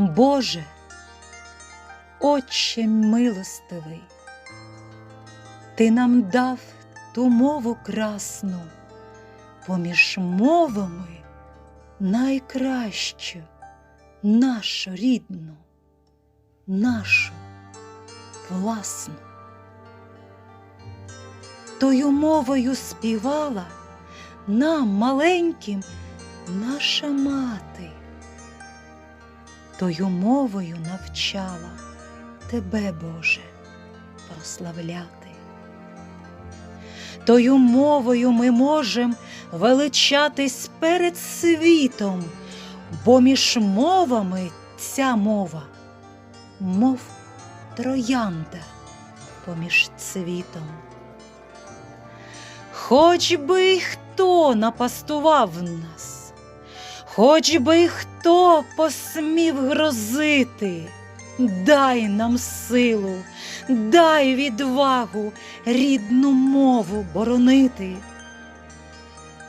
Боже, Отче милостивий, Ти нам дав ту мову красну, поміж мовами найкращу, нашу рідну, нашу власну. Тою мовою співала нам маленьким наша мати, тою мовою навчала тебе, Боже, прославляти. Тою мовою ми можем величатись перед світом, бо між мовами ця мова, мов троянда поміж цвітом. Хоч би й хто напастував нас, хоч би хто посмів грозити, дай нам силу, дай відвагу рідну мову боронити.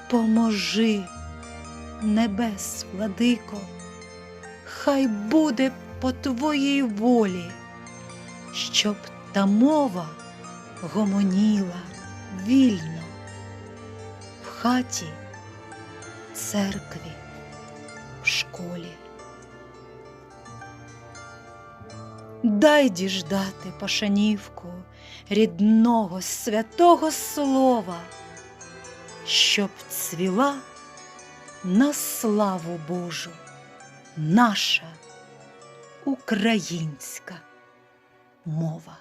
Поможи, небес, владико, хай буде по твоїй волі, щоб та мова гомоніла вільно в хаті, церкві, школі. Дай діждати пашанівку рідного святого слова, щоб цвіла на славу Божу наша українська мова.